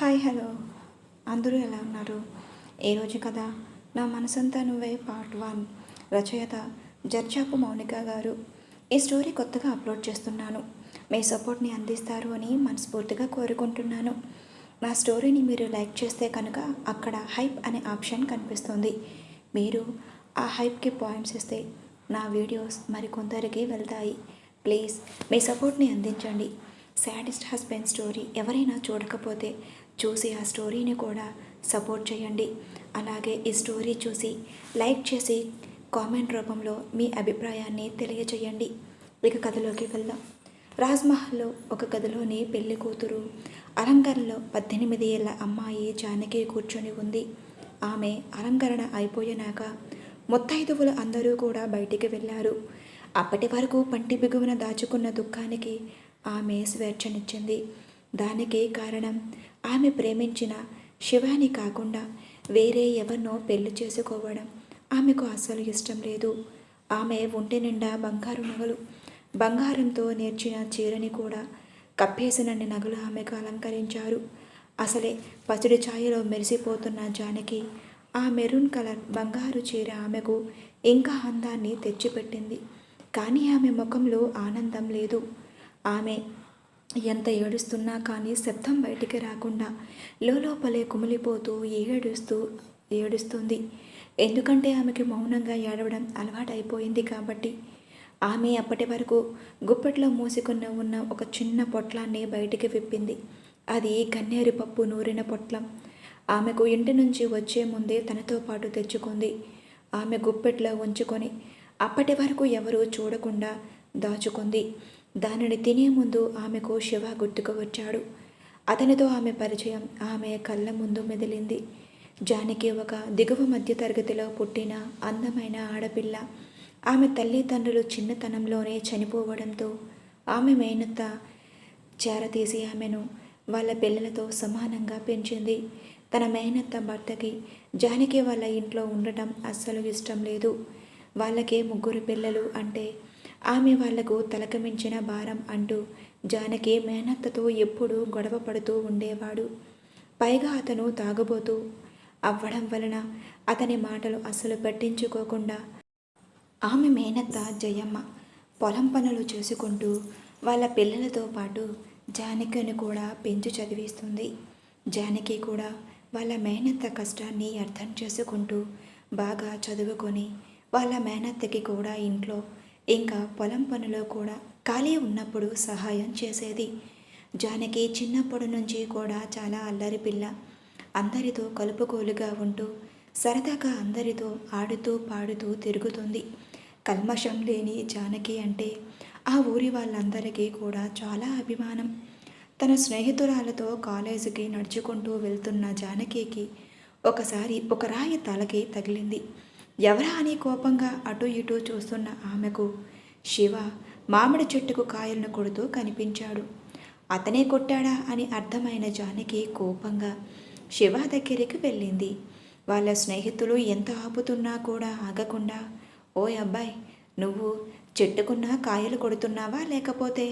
Hi hello. అందరూ ఎలా ఉన్నారు? ఈరోజు కదా? నా మనసంతా నువ్వే పార్ట్ వన్. రచయిత జర్జాపు మౌనిక గారు. ఈ స్టోరీ కొత్తగా అప్లోడ్ చేస్తున్నాను. మీ సపోర్ట్ని అందిస్తారు అని మనస్ఫూర్తిగా కోరుకుంటున్నాను. నా స్టోరీని మీరు లైక్ చేస్తే కనుక అక్కడ హైప్ అనే ఆప్షన్ కనిపిస్తుంది. మీరు ఆ హైప్కి పాయింట్స్ ఇస్తే నా వీడియోస్ మరికొందరికి వెళ్తాయి. ప్లీజ్ మీ సపోర్ట్ని అందించండి. సాడెస్ట్ హస్బెండ్ స్టోరీ ఎవరైనా చూడకపోతే చూసి ఆ స్టోరీని కూడా సపోర్ట్ చేయండి. అలాగే ఈ స్టోరీ చూసి లైక్ చేసి కామెంట్ రూపంలో మీ అభిప్రాయాన్ని తెలియచేయండి. ఇక కథలోకి వెళ్దాం. రాజ్మహల్లో ఒక గదిలోని పెళ్ళి కూతురు అలంకరణలో పద్దెనిమిది ఏళ్ళ అమ్మాయి జానకి కూర్చొని ఉంది. ఆమె అలంకరణ అయిపోయినాక ముత్తైదువులు అందరూ కూడా బయటికి వెళ్ళారు. అప్పటి వరకు పంటి బిగువన దాచుకున్న దుఃఖానికి ఆమె స్వేచ్ఛనిచ్చింది. దానికి కారణం ఆమె ప్రేమించిన శివాని కాకుండా వేరే ఎవరినో పెళ్ళి చేసుకోవడం ఆమెకు అస్సలు ఇష్టం లేదు. ఆమె ఒంటి నిండా బంగారు నగలు బంగారంతో నేర్చిన చీరని కూడా కప్పేసినన్ని నగలు ఆమెకు అలంకరించారు. అసలే పసిడి ఛాయలో మెరిసిపోతున్న జానకి ఆ మెరూన్ కలర్ బంగారు చీర ఆమెకు ఇంకా అందాన్ని తెచ్చిపెట్టింది. కానీ ఆమె ముఖంలో ఆనందం లేదు. ఆమె ఎంత ఏడుస్తున్నా కానీ శబ్దం బయటికి రాకుండా లోపలే కుమిలిపోతూ ఏడుస్తూ ఏడుస్తుంది. ఎందుకంటే ఆమెకి మౌనంగా ఏడవడం అలవాటైపోయింది కాబట్టి. ఆమె అప్పటి వరకు గుప్పెట్లో మూసుకున్న ఉన్న ఒక చిన్న పొట్లాన్ని బయటికి విప్పింది. అది గన్నేరు పప్పు నూరిన పొట్లం. ఆమెకు ఇంటి నుంచి వచ్చే ముందే తనతో పాటు తెచ్చుకుంది. ఆమె గుప్పెట్లో ఉంచుకొని అప్పటి వరకు ఎవరూ చూడకుండా దాచుకుంది. దానిని తినే ముందు ఆమెకు శివ గుర్తుకు వచ్చాడు. అతనితో ఆమె పరిచయం ఆమె కళ్ళ ముందు మెదిలింది. జానికి ఒక దిగువ మధ్య తరగతిలో పుట్టిన అందమైన ఆడపిల్ల. ఆమె తల్లిదండ్రులు చిన్నతనంలోనే చనిపోవడంతో ఆమె మేనత్త చేరతీసి ఆమెను వాళ్ళ పిల్లలతో సమానంగా పెంచింది. తన మేనత్త భర్తకి జానకి వాళ్ళ ఇంట్లో ఉండటం అస్సలు ఇష్టం లేదు. వాళ్ళకే ముగ్గురు పిల్లలు అంటే ఆమె వాళ్ళకు తలకమించిన భారం అంటూ జానకి మేనత్తతో ఎప్పుడూ గొడవ పడుతూ ఉండేవాడు. పైగా అతను తాగబోతూ అవ్వడం వలన అతని మాటలు అస్సలు పట్టించుకోకుండా ఆమె మేనత్త జయమ్మ పొలం పనులు చేసుకుంటూ వాళ్ళ పిల్లలతో పాటు జానకిని కూడా పెంచి చదివిస్తుంది. జానకి కూడా వాళ్ళ మేనత్త కష్టాన్ని అర్థం చేసుకుంటూ బాగా చదువుకొని వాళ్ళ మేనత్తకి కూడా ఇంట్లో ఇంకా పొలం పనులో కూడా ఖాళీ ఉన్నప్పుడు సహాయం చేసేది. జానకి చిన్నప్పటి నుంచి కూడా చాలా అల్లరి పిల్ల. అందరితో కలుపుకోలుగా ఉంటూ సరదాగా అందరితో ఆడుతూ పాడుతూ తిరుగుతుంది. కల్మషం లేని జానకి అంటే ఆ ఊరి వాళ్ళందరికీ కూడా చాలా అభిమానం. తన స్నేహితురాలతో కాలేజీకి నడుచుకుంటూ వెళ్తున్న జానకికి ఒకసారి ఒక రాయి తలకి తగిలింది. ఎవరా అని కోపంగా అటు ఇటు చూస్తున్న ఆమెకు శివ మామిడి చెట్టుకు కాయలను కొడుతూ కనిపించాడు. అతనే కొట్టాడా అని అర్థమైన జానకి కోపంగా శివ దగ్గరికి వెళ్ళింది. వాళ్ళ స్నేహితులు ఎంత ఆపుతున్నా కూడా ఆగకుండా ఓ అబ్బాయి నువ్వు చెట్టుకున్న కాయలు కొడుతున్నావా లేకపోతే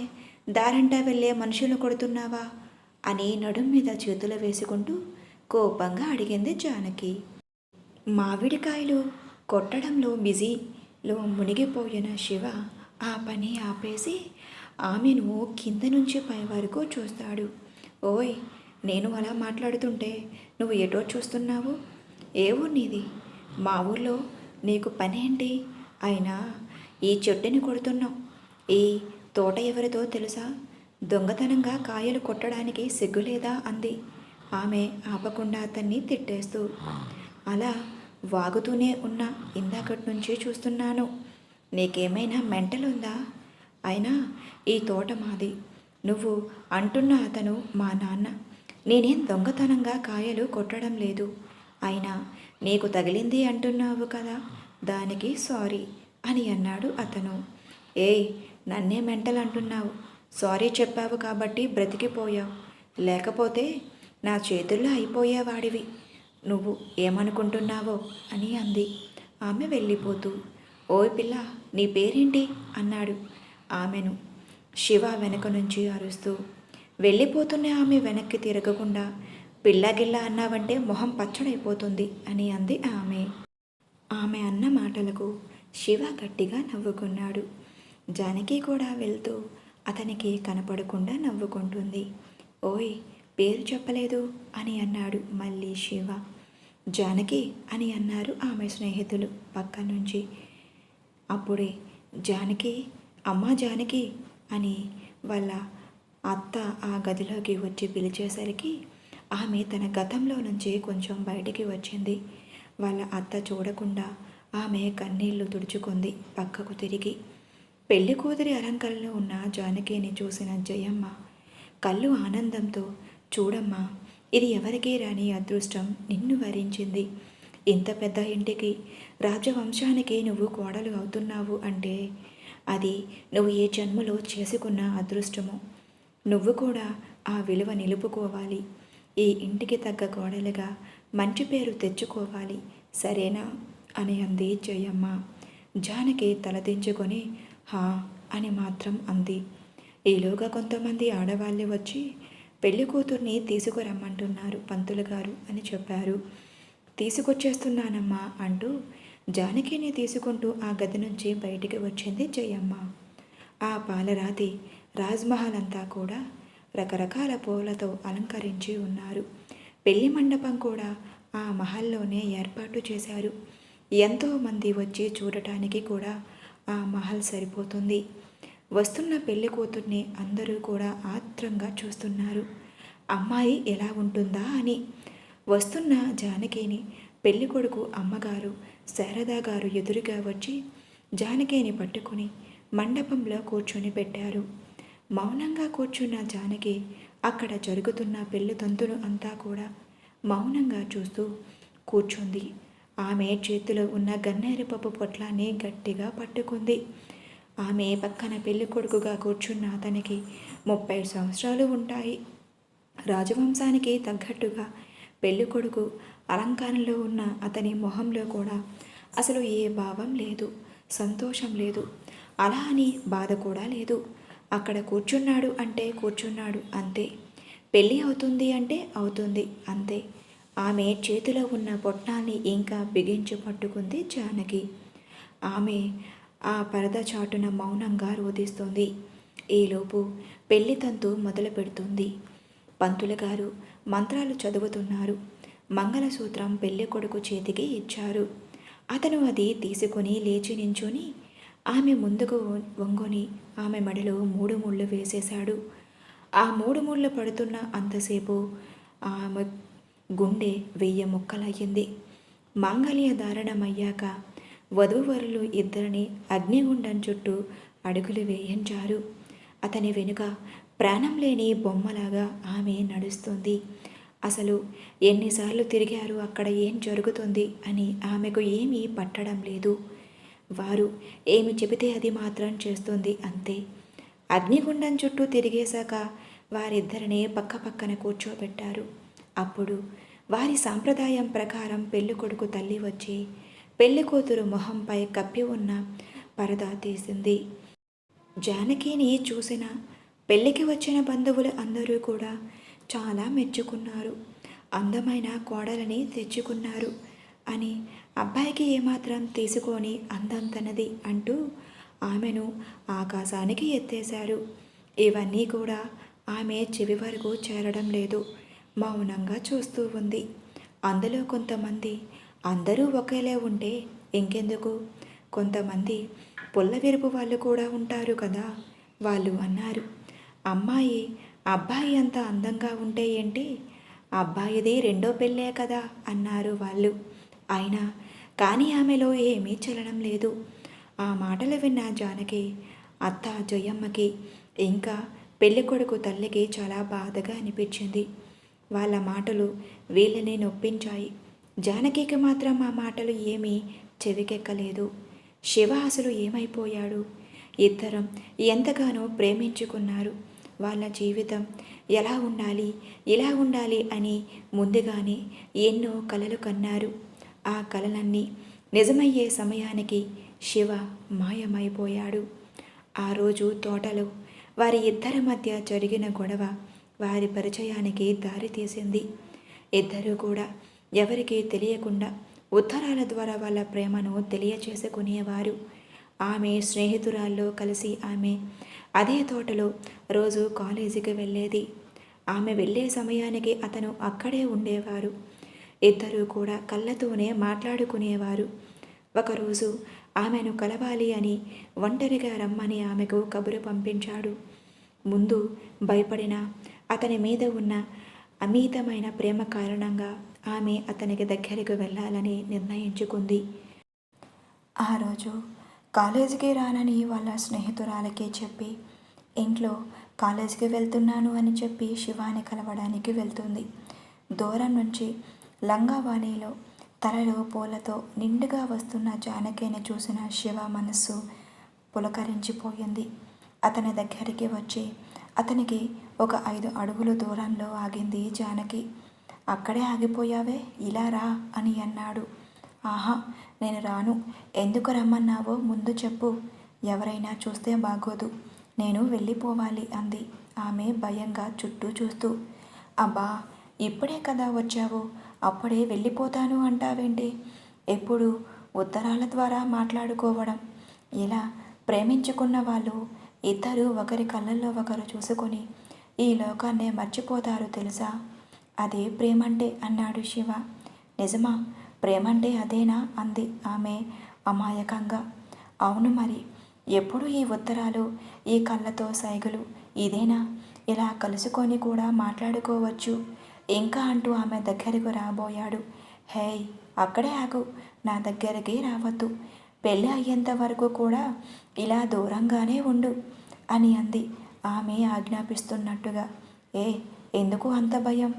దారంటా వెళ్ళే మనుషులు కొడుతున్నావా? అని నడుం మీద చేతులు వేసుకుంటూ కోపంగా అడిగింది జానకి. మామిడికాయలు కొట్టడంలో బిజీలో మునిగిపోయిన శివ ఆ పని ఆపేసి ఆమెను కింద నుంచి పై వరకు చూస్తాడు. ఓయ్ నేను అలా మాట్లాడుతుంటే నువ్వు ఎటో చూస్తున్నావు? ఏ ఊరు నీది మా ఊర్లో నీకు పని ఏంటి అయినా ఈ చెట్టుని కొడుతున్నావు. ఈ తోట ఎవరితో తెలుసా? దొంగతనంగా కాయలు కొట్టడానికి సిగ్గులేదా? అంది. ఆమె ఆపకుండా అతన్ని తిట్టేస్తూ. అలా వాగుతూనే ఉన్నా ఇందాకటి నుంచి చూస్తున్నాను. నీకేమైనా మెంటల్ ఉందా అయినా ఈ తోట మాది. నువ్వు అంటున్న అతను మా నాన్న. నేనేం దొంగతనంగా కాయలు కొట్టడం లేదు. అయినా నీకు తగిలింది అంటున్నావు కదా? దానికి సారీ అని అన్నాడు అతను. ఏయ్ నన్నే మెంటల్ అంటున్నావు సారీ చెప్పావు కాబట్టి బ్రతికిపోయావు. లేకపోతే నా చేతుల్లో అయిపోయేవాడివి. నువ్వు ఏమనుకుంటున్నావో అని అంది. ఆమె వెళ్ళిపోతూ ఓయ్ పిల్ల నీ పేరేంటి? అన్నాడు ఆమెను. శివ వెనక నుంచి అరుస్తూ వెళ్ళిపోతున్న ఆమె వెనక్కి తిరగకుండా పిల్లగిల్ల అన్నావంటే మొహం పచ్చడైపోతుంది అని అంది ఆమె. ఆమె అన్న మాటలకు శివ గట్టిగా నవ్వుకున్నాడు. జానకి కూడా వెళ్తూ అతనికి కనపడకుండా నవ్వుకుంటుంది. ఓయ్ పేరు చెప్పలేదు అని అన్నాడు మళ్ళీ శివ. జానకి అని అన్నారు ఆమె స్నేహితులు పక్క నుంచి. అప్పుడే జానకి అమ్మా జానకి అని వాళ్ళ అత్త ఆ గదిలోకి వచ్చి పిలిచేసరికి ఆమె తన గతంలో నుంచి కొంచెం బయటికి వచ్చింది. వాళ్ళ అత్త చూడకుండా ఆమె కన్నీళ్ళు తుడుచుకుంది పక్కకు తిరిగి. పెళ్ళి కూతురి అలంకరణలో ఉన్న జానకిని చూసిన జయమ్మ కళ్ళు ఆనందంతో చూడమ్మా ఇది ఎవరికీ రాని అదృష్టం నిన్ను వరించింది. ఇంత పెద్ద ఇంటికి రాజవంశానికి నువ్వు కోడలు అవుతున్నావు అంటే అది నువ్వు ఏ జన్మలో చేసుకున్న అదృష్టము. నువ్వు కూడా ఆ విలువ నిలుపుకోవాలి. ఈ ఇంటికి తగ్గ కోడలుగా మంచి పేరు తెచ్చుకోవాలి. సరేనా? అని అంది జయమ్మ. జానకి తలదించుకొని హా అని మాత్రం అంది. ఈలోగా కొంతమంది ఆడవాళ్ళు వచ్చి పెళ్ళి కూతుర్ని తీసుకురమ్మంటున్నారు పంతులు గారు అని చెప్పారు. తీసుకొచ్చేస్తున్నానమ్మా అంటూ జానకిని తీసుకుంటూ ఆ గది నుంచి బయటికి వచ్చింది జయమ్మ. ఆ పాలరాతి రాజ్మహల్ అంతా కూడా రకరకాల పూలతో అలంకరించి ఉన్నారు. పెళ్ళి మండపం కూడా ఆ మహల్లోనే ఏర్పాటు చేశారు. ఎంతోమంది వచ్చి చూడటానికి కూడా ఆ మహల్ సరిపోతుంది. వస్తున్న పెళ్ళి కూతుర్ని అందరూ కూడా ఆత్రంగా చూస్తున్నారు. అమ్మాయి ఎలా ఉంటుందా అని. వస్తున్న జానకిని పెళ్ళి కొడుకు అమ్మగారు శారదా గారు ఎదురుగా వచ్చి జానకిని పట్టుకుని మండపంలో కూర్చొని పెట్టారు. మౌనంగా కూర్చున్న జానకి అక్కడ జరుగుతున్న పెళ్ళి తంతును అంతా కూడా మౌనంగా చూస్తూ కూర్చుంది. ఆమె చేతిలో ఉన్న గన్నేరు పప్పు పొట్లాన్ని గట్టిగా పట్టుకుంది. ఆమె పక్కన పెళ్ళి కొడుకుగా కూర్చున్న అతనికి ముప్పై సంవత్సరాలు ఉంటాయి. రాజవంశానికి తగ్గట్టుగా పెళ్ళి కొడుకు అలంకారంలో ఉన్న అతని మొహంలో కూడా అసలు ఏ భావం లేదు సంతోషం లేదు. అలా అని బాధ కూడా లేదు. అక్కడ కూర్చున్నాడు అంటే కూర్చున్నాడు అంతే. పెళ్ళి అవుతుంది అంటే అవుతుంది అంతే. ఆమె చేతిలో ఉన్న పొట్నాన్ని ఇంకా బిగించి పట్టుకుంది జానకి. ఆమె ఆ పరద చాటున మౌనంగా రోధిస్తుంది. ఈలోపు పెళ్ళి తంతు మొదలు పెడుతుంది. పంతుల గారు మంత్రాలు చదువుతున్నారు. మంగళసూత్రం పెళ్ళి కొడుకు చేతికి ఇచ్చారు. అతను అది తీసుకొని లేచి నించుని ఆమె ముందుకు వంగుని ఆమె మెడలో మూడు ముళ్ళు వేసేశాడు. ఆ మూడు ముళ్ళు పడుతున్న అంతసేపు ఆమె గుండె వెయ్యి ముక్కలయ్యింది. మాంగళ్య ధారణమయ్యాక వధూవరులు ఇద్దరిని అగ్నిగుండం చుట్టూ అడుగులు వేయించారు. అతని వెనుక ప్రాణం లేని బొమ్మలాగా ఆమె నడుస్తుంది. అసలు ఎన్నిసార్లు తిరిగారు అక్కడ ఏం జరుగుతుంది అని ఆమెకు ఏమీ పట్టడం లేదు. వారు ఏమి చెబితే అది మాత్రం చేస్తుంది అంతే. అగ్నిగుండం చుట్టూ తిరిగేశాక వారిద్దరిని పక్క పక్కన కూర్చోబెట్టారు. అప్పుడు వారి సాంప్రదాయం ప్రకారం పెళ్ళికొడుకు తల్లి వచ్చి పెళ్ళికూతురు మొహంపై కప్పి ఉన్న పరదా తీసింది. జానకిని చూసిన పెళ్ళికి వచ్చిన బంధువులు అందరూ కూడా చాలా మెచ్చుకున్నారు. అందమైన కోడలని తెచ్చుకున్నారు అని అబ్బాయికి ఏమాత్రం తీసుకొని అందం తనది అంటూ ఆమెను ఆకాశానికి ఎత్తేశారు. ఇవన్నీ కూడా ఆమె చెవి వరకు చేరడం లేదు. మౌనంగా చూస్తూ ఉంది. అందులో కొంతమంది అందరూ ఒకేలే ఉంటే ఇంకెందుకు? కొంతమంది పుల్ల విరుపు వాళ్ళు కూడా ఉంటారు కదా? వాళ్ళు అన్నారు అమ్మాయి అబ్బాయి అంత అందంగా ఉంటే ఏంటి? అబ్బాయిది రెండో పెళ్ళే కదా? అన్నారు వాళ్ళు. అయినా కానీ ఆమెలో ఏమీ చలనం లేదు. ఆ మాటలు విన్న జానకి అత్త జయమ్మకి ఇంకా పెళ్ళి కొడుకు తల్లికి చాలా బాధగా అనిపించింది. వాళ్ళ మాటలు వీళ్ళని నొప్పించాయి. జానకికి మాత్రం ఆ మాటలు ఏమీ చెవికెక్కలేదు. శివ అసలు ఏమైపోయాడు? ఇద్దరం ఎంతగానో ప్రేమించుకున్నారు. వాళ్ళ జీవితం ఎలా ఉండాలి ఇలా ఉండాలి అని ముందుగానే ఎన్నో కలలు కన్నారు. ఆ కలలన్నీ నిజమయ్యే సమయానికి శివ మాయమైపోయాడు. ఆ రోజు తోటలో వారి ఇద్దరి మధ్య జరిగిన గొడవ వారి పరిచయానికి దారితీసింది. ఇద్దరూ కూడా ఎవరికీ తెలియకుండా ఉత్తరాల ద్వారా వాళ్ళ ప్రేమను తెలియచేసుకునేవారు. ఆమె స్నేహితురాల్లో కలిసి ఆమె అదే తోటలో రోజు కాలేజీకి వెళ్ళేది. ఆమె వెళ్ళే సమయానికి అతను అక్కడే ఉండేవారు. ఇద్దరూ కూడా కళ్ళతోనే మాట్లాడుకునేవారు. ఒకరోజు ఆమెను కలవాలి అని ఒంటరిగా రమ్మని ఆమెకు కబురు పంపించాడు. ముందు భయపడిన అతని మీద ఉన్న అమితమైన ప్రేమ కారణంగా ఆమె అతనికి దగ్గరికి వెళ్ళాలని నిర్ణయించుకుంది. ఆ రోజు కాలేజీకి రానని వాళ్ళ స్నేహితురాలకి చెప్పి ఇంట్లో కాలేజీకి వెళ్తున్నాను అని చెప్పి శివాని కలవడానికి వెళ్తుంది. దూరం నుంచి లంగావాణిలో తలలో పూలతో నిండుగా వస్తున్న జానకిని చూసిన శివ మనస్సు పులకరించిపోయింది. అతని దగ్గరికి వచ్చి అతనికి ఒక ఐదు అడుగుల దూరంలో ఆగింది జానకి. అక్కడే ఆగిపోయావే? ఇలా రా అని అన్నాడు. ఆహా నేను రాను. ఎందుకు రమ్మన్నావో ముందు చెప్పు. ఎవరైనా చూస్తే బాగోదు. నేను వెళ్ళిపోవాలి అంది. ఆమె భయంగా చుట్టూ చూస్తూ. అబ్బా ఇప్పుడే కదా వచ్చావు? అప్పుడే వెళ్ళిపోతాను అంటావేంటి? ఎప్పుడు? ఉత్తరాల ద్వారా మాట్లాడుకోవడం. ఇలా ప్రేమించుకున్న వాళ్ళు ఇద్దరు ఒకరి కళ్ళల్లో ఒకరు చూసుకొని ఈ లోకాన్నే మర్చిపోతారు తెలుసా? అదే ప్రేమంటే అన్నాడు శివ. నిజమా? ప్రేమంటే అదేనా? అంది ఆమె అమాయకంగా. అవును మరి ఎప్పుడు ఈ ఉత్తరాలు ఈ కళ్ళతో సైగులు? ఇదేనా? ఇలా కలుసుకొని కూడా మాట్లాడుకోవచ్చు. ఇంకా అంటూ ఆమె దగ్గరకు రాబోయాడు. హేయ్ అక్కడే ఆగు. నా దగ్గరికి రావద్దు. పెళ్ళి అయ్యేంత వరకు కూడా ఇలా దూరంగానే ఉండు అని అంది. ఆమె ఆజ్ఞాపిస్తున్నట్టుగా. ఏ ఎందుకు అంత భయం?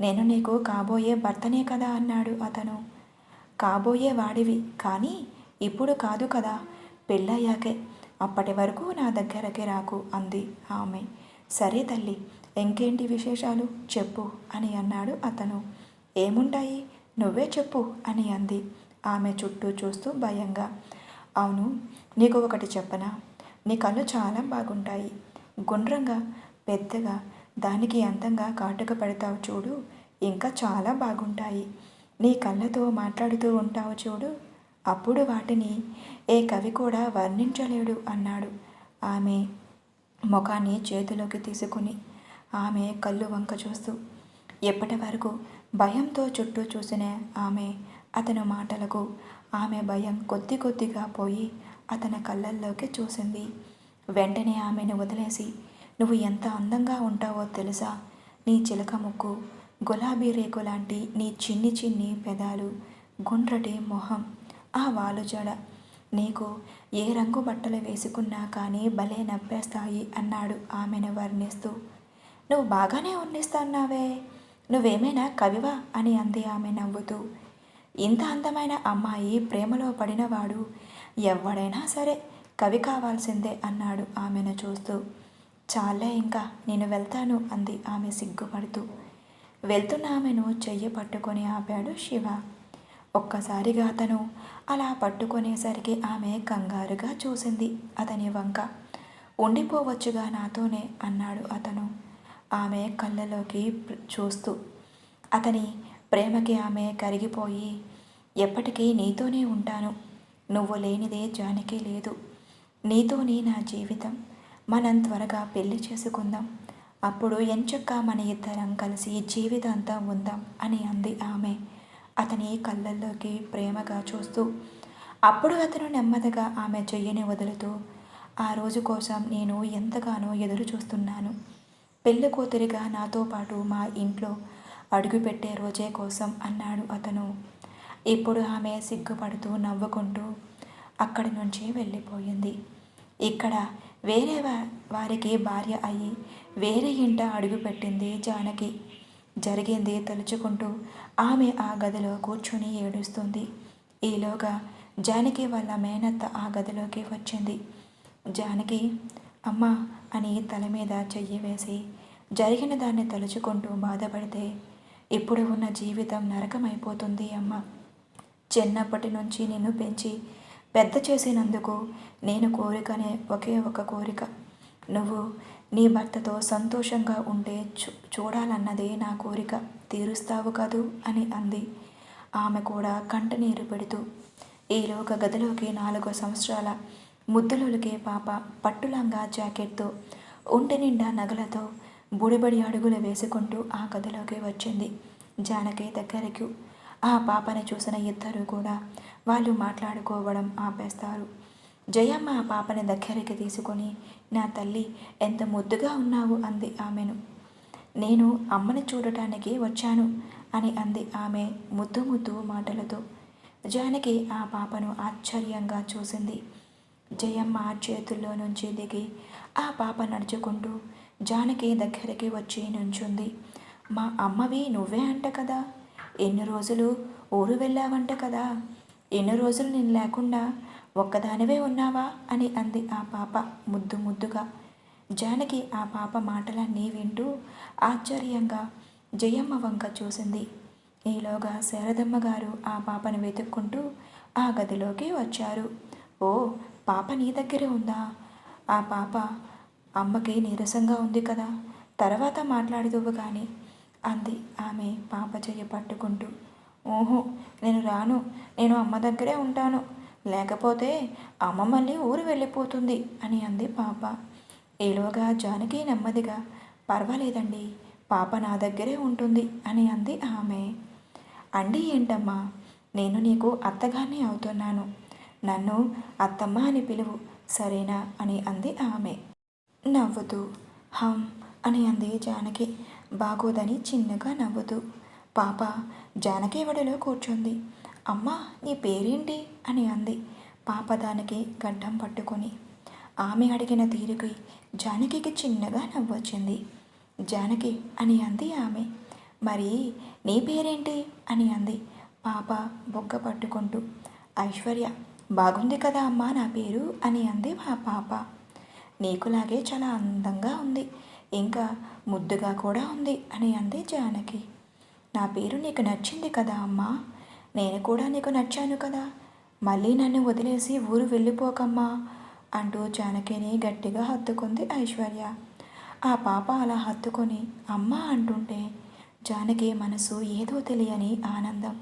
నేను నీకు కాబోయే భర్తనే కదా అన్నాడు అతను. కాబోయే వాడివి కానీ ఇప్పుడు కాదు కదా. పెళ్ళయ్యాకే. అప్పటి వరకు నా దగ్గరకి రాకు అంది ఆమె. సరే తల్లి ఇంకేంటి విశేషాలు? చెప్పు అని అన్నాడు అతను. ఏముంటాయి? నువ్వే చెప్పు అని అంది. ఆమె చుట్టూ చూస్తూ భయంగా. అవును నీకు ఒకటి చెప్పనా? నీ కళ్ళు చాలా బాగుంటాయి. గుండ్రంగా పెద్దగా దానికి అందంగా కాటుక పెడతావు చూడు ఇంకా చాలా బాగుంటాయి. నీ కళ్ళతో మాట్లాడుతూ ఉంటావు చూడు అప్పుడు వాటిని ఏ కవి కూడా వర్ణించలేడు అన్నాడు. ఆమె ముఖాన్ని చేతిలోకి తీసుకుని ఆమె కళ్ళు వంక చూస్తూ ఎప్పటి వరకు భయంతో చుట్టూ చూసిన ఆమె అతని మాటలకు ఆమె భయం కొద్ది కొద్దిగా పోయి అతని కళ్ళల్లోకి చూసింది. వెంటనే ఆమెను వదిలేసి నువ్వు ఎంత అందంగా ఉంటావో తెలుసా? నీ చిలక ముక్కు గులాబీ రేకు లాంటి నీ చిన్ని చిన్ని పెదాలు గుండ్రటి మొహం ఆ వాలు జడ. నీకు ఏ రంగు బట్టలు వేసుకున్నా కానీ భలే నప్పేస్తాయి అన్నాడు ఆమెను వర్ణిస్తూ. నువ్వు బాగానే వర్ణిస్తున్నావే. నువ్వేమైనా కవివా? అని అంది ఆమె నవ్వుతూ. ఇంత అందమైన అమ్మాయి ప్రేమలో పడినవాడు ఎవడైనా సరే కవి కావాల్సిందే అన్నాడు ఆమెను చూస్తూ. చాలే ఇంకా నేను వెళ్తాను అంది ఆమె సిగ్గుపడుతూ. వెళ్తున్న ఆమెను చెయ్యి పట్టుకొని ఆపాడు శివ. ఒక్కసారిగా అతను అలా పట్టుకునేసరికి ఆమె కంగారుగా చూసింది అతని వంక. ఉండిపోవచ్చుగా నాతోనే అన్నాడు అతను. ఆమె కళ్ళలోకి చూస్తూ. అతని ప్రేమకి ఆమె కరిగిపోయి ఎప్పటికీ నీతోనే ఉంటాను. నువ్వు లేనిదే జానికి లేదు. నీతోనే నా జీవితం. మనం త్వరగా పెళ్ళి చేసుకుందాం. అప్పుడు ఎంచక్క మన ఇద్దరం కలిసి జీవితాంతం ఉందాం అని అంది ఆమె. అతని కళ్ళల్లోకి ప్రేమగా చూస్తూ. అప్పుడు అతను నెమ్మదిగా ఆమె చెయ్యని వదులుతూ ఆ రోజు కోసం నేను ఎంతగానో ఎదురు చూస్తున్నాను. పెళ్ళి కూతురిగా నాతో పాటు మా ఇంట్లో అడుగుపెట్టే రోజే కోసం అన్నాడు అతను. ఇప్పుడు ఆమె సిగ్గుపడుతూ నవ్వుకుంటూ అక్కడి నుంచి వెళ్ళిపోయింది. ఇక్కడ వేరే వారికి భార్య అయ్యి వేరే ఇంట అడుగుపెట్టింది జానకి. జరిగింది తలుచుకుంటూ ఆమె ఆ గదిలో కూర్చొని ఏడుస్తుంది. ఈలోగా జానకి వాళ్ళ మేనత్త ఆ గదిలోకి వచ్చింది. జానకి అమ్మ అని తల మీద చెయ్యి వేసి జరిగిన దాన్ని తలుచుకుంటూ బాధపడితే ఇప్పుడు ఉన్న జీవితం నరకమైపోతుంది అమ్మ. చిన్నప్పటి నుంచి నిన్ను పెంచి పెద్ద చేసినందుకు నేను కోరికనే ఒకే ఒక కోరిక. నువ్వు నీ భర్తతో సంతోషంగా ఉంటే చూ చూడాలన్నదే నా కోరిక. తీరుస్తావు కదూ? అని అంది. ఆమె కూడా కంటనీరు పెడుతూ. ఈలోక గదిలోకి నాలుగో సంవత్సరాల ముద్దులొలికే పాప పట్టులంగా జాకెట్తో ఒంటి నిండా నగలతో బుడిబడి అడుగులు వేసుకుంటూ ఆ గదిలోకి వచ్చింది. జానకి దగ్గరకు. ఆ పాపని చూసిన ఇద్దరు కూడా వాళ్ళు మాట్లాడుకోవడం ఆపేస్తారు. జయమ్మ ఆ పాపని దగ్గరికి తీసుకొని నా తల్లి ఎంత ముద్దుగా ఉన్నావు అంది ఆమెను. నేను అమ్మని చూడటానికి వచ్చాను అని అంది ఆమె ముద్దు ముద్దు మాటలతో. జానకి ఆ పాపను ఆశ్చర్యంగా చూసింది. జయమ్మ చేతుల్లో నుంచి దిగి ఆ పాప నడుచుకుంటూ జానకి దగ్గరికి వచ్చి నుంచుంది. మా అమ్మవి నువ్వే అంట కదా? ఎన్ని రోజులు ఊరు వెళ్ళావంట కదా? ఎన్ని రోజులు నేను లేకుండా ఒక్కదానివే ఉన్నావా? అని అంది ఆ పాప ముద్దు ముద్దుగా. జానకి ఆ పాప మాటలన్నీ వింటూ ఆశ్చర్యంగా జయమ్మ వంక చూసింది. ఈలోగా శారదమ్మ గారు ఆ పాపను వెతుక్కుంటూ ఆ గదిలోకి వచ్చారు. ఓ పాప నీ దగ్గరే ఉందా? ఆ పాప అమ్మకి నీరసంగా ఉంది కదా తర్వాత మాట్లాడుదువు కానీ అంది ఆమె పాప చెయ్యి పట్టుకుంటూ. ఓహో నేను రాను. నేను అమ్మ దగ్గరే ఉంటాను. లేకపోతే అమ్మ మళ్ళీ ఊరు వెళ్ళిపోతుంది అని అంది పాప. ఈలోగా జానకి నెమ్మదిగా పర్వాలేదండి పాప నా దగ్గరే ఉంటుంది అని అంది ఆమె. అండి ఏంటమ్మా నేను నీకు అత్తగారిని అవుతున్నాను. నన్ను అత్తమ్మ అని పిలువు సరేనా అని అంది ఆమె. నవ్వుతూ హం అని అంది జానకి. బాగోదని చిన్నగా నవ్వుతూ పాప జానకి వడిలో కూర్చుంది. అమ్మా నీ పేరేంటి? అని అంది. పాప దానికి గడ్డం పట్టుకొని ఆమె అడిగిన తీరుకి జానకికి చిన్నగా నవ్వొచ్చింది. జానకి అని అంది ఆమె. మరి నీ పేరేంటి? అని అంది. పాప బొగ్గ పట్టుకుంటూ ఐశ్వర్య బాగుంది కదా అమ్మా నా పేరు? అని అంది ఆ పాప. నీకులాగే చాలా అందంగా ఉంది. ఇంకా ముద్దుగా కూడా ఉంది అని అంది జానకి. నా పేరు నీకు నచ్చింది కదా అమ్మా. నేను కూడా నీకు నచ్చాను కదా. మళ్ళీ నన్ను వదిలేసి ఊరు వెళ్ళిపోకమ్మా అంటూ జానకిని గట్టిగా హత్తుకుంది ఐశ్వర్య. ఆ పాప అలా హత్తుకొని అమ్మ అంటుంటే జానకి మనసు ఏదో తెలియని ఆనందం.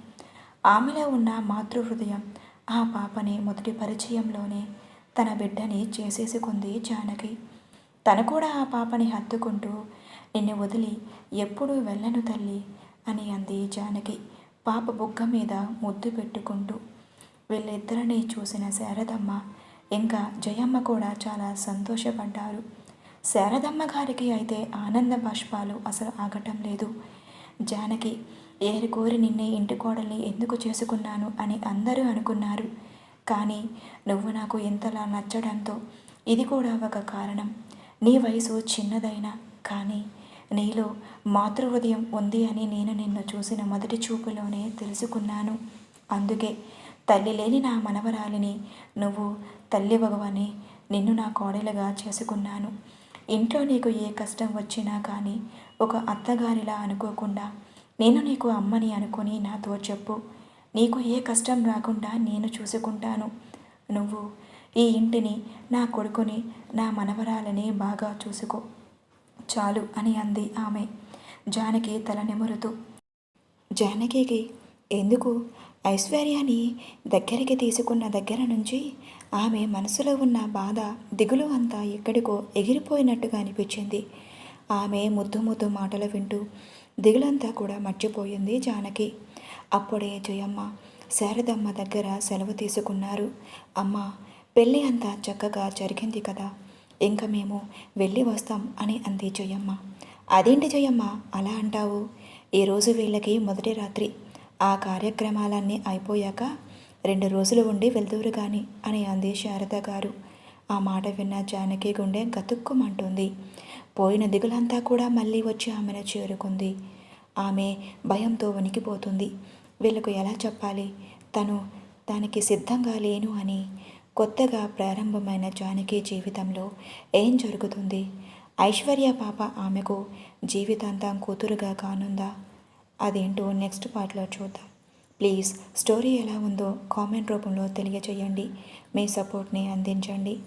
ఆమెలో ఉన్న మాతృహృదయం ఆ పాపని మొదటి పరిచయంలోనే తన బిడ్డని చేసేసుకుంది జానకి. తను కూడా ఆ పాపని హత్తుకుంటూ నిన్ను వదిలి ఎప్పుడూ వెళ్ళను తల్లి. అని అంది జానకి. పాప బుగ్గ మీద ముద్దు పెట్టుకుంటూ వీళ్ళిద్దరిని చూసిన శారదమ్మ ఇంకా జయమ్మ కూడా చాలా సంతోషపడ్డారు. శారదమ్మ గారికి అయితే ఆనంద బాష్పాలు అసలు ఆగటం లేదు. జానకి ఏరి కోరి నిన్నే ఇంటి కోడల్ని ఎందుకు చేసుకున్నాను? అని అందరూ అనుకున్నారు. కానీ నువ్వు నాకు ఎంతలా నచ్చడంతో ఇది కూడా ఒక కారణం. నీ వయసు చిన్నదైనా కానీ నీలో మాతృహృదయం ఉంది అని నేను నిన్ను చూసిన మొదటి చూపులోనే తెలుసుకున్నాను. అందుకే తల్లి లేని నా మనవరాలిని నువ్వు తల్లి భగవని నిన్ను నా కోడలుగా చేసుకున్నాను. ఇంట్లో నీకు ఏ కష్టం వచ్చినా కానీ ఒక అత్తగారిలా అనుకోకుండా నేను నీకు అమ్మని అనుకుని నాతో చెప్పు. నీకు ఏ కష్టం రాకుండా నేను చూసుకుంటాను. నువ్వు ఈ ఇంటిని నా కొడుకుని నా మనవరాలని బాగా చూసుకో. చాలు అని అంది ఆమె. జానకి తల నిమురుతూ జానకికి ఎందుకు? ఐశ్వర్యాన్ని దగ్గరికి తీసుకున్న దగ్గర నుంచి ఆమె మనసులో ఉన్న బాధ దిగులు అంతా ఎక్కడికో ఎగిరిపోయినట్టుగా అనిపించింది. ఆమె ముద్దు ముద్దు మాటలు వింటూ దిగులంతా కూడా మర్చిపోయింది జానకి. అప్పుడే జయమ్మ శారదమ్మ దగ్గర సెలవు తీసుకున్నారు. అమ్మ పెళ్ళి అంతా చక్కగా జరిగింది కదా. ఇంక మేము వెళ్ళి వస్తాం అని అంది జయమ్మ. అదేంటి జయమ్మ? అలా అంటావు? ఈరోజు వీళ్ళకి మొదటి రాత్రి. ఆ కార్యక్రమాలన్నీ అయిపోయాక రెండు రోజులు ఉండి వెళ్దూరు కానీ అని అంది శారద గారు. ఆ మాట విన్న జానకి గుండె గతుక్కుమంటుంది. పోయిన దిగులంతా కూడా మళ్ళీ వచ్చి ఆమెను చేరుకుంది. ఆమె భయంతో వణికిపోతుంది. వీళ్ళకు ఎలా చెప్పాలి? తను దానికి సిద్ధంగా లేను అని కొత్తగా ప్రారంభమైన జానకి జీవితంలో ఏం జరుగుతుంది? ఐశ్వర్య పాప ఆమెకు జీవితాంతం కూతురుగా కానుందా? అదేంటో నెక్స్ట్ పార్ట్లో చూద్దాం. ప్లీజ్ స్టోరీ ఎలా ఉందో కామెంట్ రూపంలో తెలియజేయండి మీ సపోర్ట్ని అందించండి.